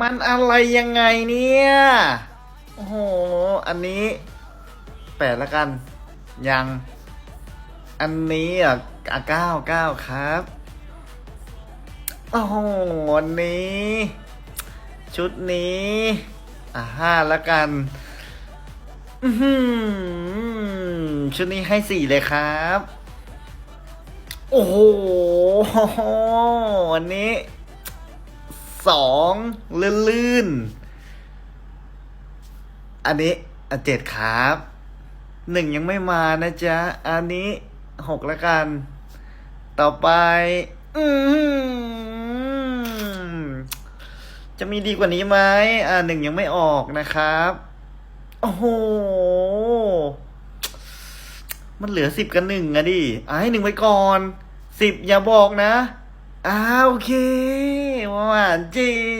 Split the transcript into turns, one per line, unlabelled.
มันอะไรยังไงเนี่ย โอ้โห อันนี้แปดละกัน ยัง อันนี้อะอะเก้าเก้าครับ โอ้โหอันนี้ ชุดนี้ อะห้าละกันอือหือชุดนี้ให้สี่เลยครับ โอ้โห อันนี้ สองลื่นๆ อันนี้อะเจ็ดครับหนึ่งยังไม่มานะจ๊ะ อันนี้หกละกัน ต่อไป อืจะมีดีกว่านี้ไหมอ่าหนึ่งยังไม่ออกนะครับ โอ้โห มันเหลือสิบกับหนึ่งอะดิ อะให้หนึ่งไว้ก่อนสิบอย่าบอกนะ อ้าโอเคหวานจริง